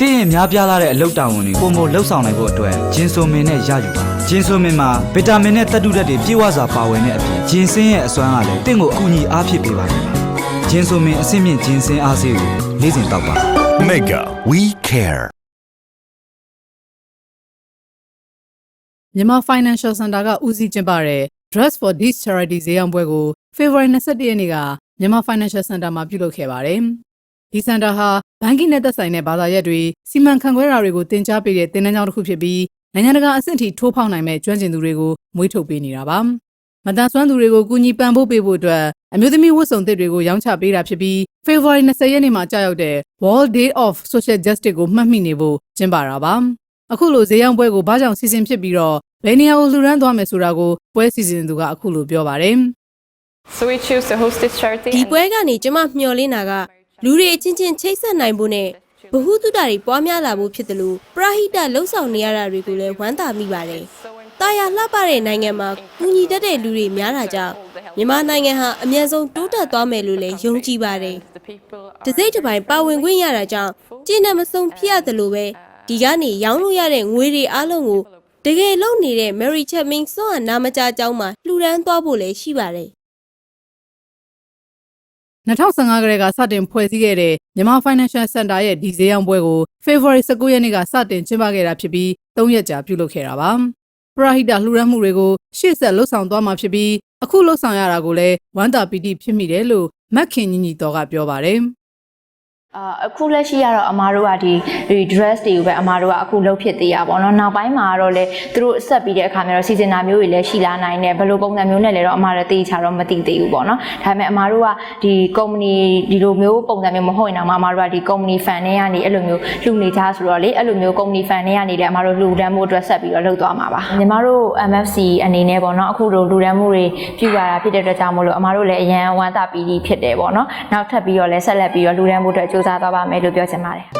တင်းရဲ့များပြားလာတဲ့အလုပ်တာဝန်တွေကိုပုံမလှုပ်ဆောင်နိုင်ဖို့အတွက်ဂျင်းဆိုမင်နဲ့ရယူပါဂျင်းဆိုမင်မှာဗီတာမင်နဲ့သတ္တုဓာတ်တွေပြည့်ဝစွာပါဝင်တဲ့အပြင်ဂျင်းစင်းရဲ့အစွမ်းကလည်းတင့်ကိုအကူအညီအားဖြစ်ပေးပါမယ်ဂျင်းဆိုမင်အဆင့်မြင့်ဂျင်းစင်းအားစေးကိုနေ့စဉ်တောက်ပါ Mega, we care. မြန်မာ Financial Center ကဦးစီးကျင်းပတဲ့ Dress for This Charity ဈေးရောင်းပွဲကို February 21ရက်နေ့ကမြန်မာ Financial Center မှာပြုလုပ်ခဲ့ပါတယ်။ဒီစင်တာဟာ ဘဏ်ကိနဲ့သက်ဆိုင်တဲ့ဘာသာရပ်တွေစီမံခန့်ခွဲတာတွေကိုတင် जा ပေးတဲ့သင်တန်းကျောင်းတစ်ခုဖြစ်ပြီးနိုင်ငံတကာအဆင့်ထိထိုးဖောက်နိုင်မဲ့ကျွမ်းကျင်သူတွေကိုမွေးထုတ်ပေးနေတာပါ။မတန်ဆွမ်းသူတွေကိုကူညီပံ့ပိုးပေးဖို့အတွက်အမျိုးသမီးဝတ်စုံသစ်တွေကိုရောင်းချပေးတာဖြစ်ပြီး February 20ရက်နေ့မှာကြာရောက်တဲ့ World Day of Social Justice ကိုမှတ်မိနေဖို့ကျင်းပတာပါ။အခုလိုဈေးရောင်းပွဲကိုဘာကြောင့်စီစဉ်ဖြစ်ပြီးတော့ဘယ်နေရာကိုလှူဒန်းသွားမယ်ဆိုတာကိုပွဲစီစဉ်သူကအခုလိုပြောပါတယ် So we choose to host this charity. ဒီပွဲကနေကျမမျှော်လင့်တာက လူတွေအချင်းချင်းချိတ်ဆက်နိုင်ဖို့နဲ့ဘ ഹു တုတ္တတွေပွားများလာဖို့ဖြစ်တယ်လို့ပရဟိတလှုပ်ဆောင်နေရတာတွေကိုလည်းဝမ်းသာမိပါတယ်။တာယာလှပတဲ့နိုင်ငံမှာကူညီတတ်တဲ့လူတွေများတာကြောင့်မြန်မာနိုင်ငံဟာအမြန်ဆုံးတိုးတက်သွားမယ်လို့လည်းယုံကြည်ပါတယ် The people ။တစ်စိတ်တစ်ပိုင်းပါဝင်ခွင့်ရတာကြောင့်ကျင့်တဲ့မဆုံးဖြစ်ရတယ်လို့ပဲဒီကနေရောင်းလို့ရတဲ့ငွေတွေအားလုံးကိုတကယ်လုံနေတဲ့ Mary Chapman စွန့်အနာမကြအကြောင်းမှာလှူဒန်းသွားဖို့လည်းရှိပါတယ်။ 2015ကတည်းကစတင်ဖွဲ့စည်းခဲ့တဲ့မြန်မာ Financial Center ရဲ့ဒီဈေးရောင်းပွဲကို February 19ရက်နေ့ကစတင်ကျင်းပခဲ့တာဖြစ်ပြီး3ရက်ကြာပြုလုပ်ခဲ့တာပါပရဟိတလှူဒန်းမှုတွေကိုရှေ့ဆက်လှုပ်ဆောင်သွားမှာဖြစ်ပြီးအခုလှုပ်ဆောင်ရတာကိုလည်းဝမ်းသာပီတိဖြစ်မိတယ်လို့မက်ခင်ညီညီတော်ကပြောပါတယ် အာအခုလက်ရှိကတော့အမားတို့ကဒီဒီ dress တွေကိုပဲအမားတို့ကအခုလုပ်ဖြစ်သေးရပါတော့နောက်ပိုင်းမှာတော့လေသူတို့ဆက်ပြီးတဲ့အခါမျိုးတော့စီစဉ်တာမျိုးတွေလည်းရှိလာနိုင်တယ်ဘယ်လိုပုံစံမျိုးနဲ့လဲတော့အမားတို့တေးချတော့မသိသေးဘူးပေါ့နော်ဒါပေမဲ့အမားတို့ကဒီ company ဒီလိုမျိုးပုံစံမျိုးမဟုတ်ရင်တော့အမားတို့ကဒီ company fan တွေကနေအဲ့လိုမျိုးလှူနေကြဆိုတော့လေအဲ့လိုမျိုး company fan တွေကနေလည်းအမားတို့လှူဒန်းမှုအတွက်ဆက်ပြီးတော့လုပ်သွားမှာပါညီမတို့ MFC အနေနဲ့ပေါ့နော်အခုလိုလှူဒန်းမှုတွေပြုရတာဖြစ်တဲ့အတွက်ကြောင့်မို့လို့အမားတို့လည်းအရန်ဝမ်းသာပီတိဖြစ်တယ်ပေါ့နော်နောက်ထပ်ပြီးတော့လည်းဆက်လက်ပြီးတော့လှူဒန်းမှုအတွက်စူးစမ်းသွားပါမယ်လို့ပြောချင်ပါတယ်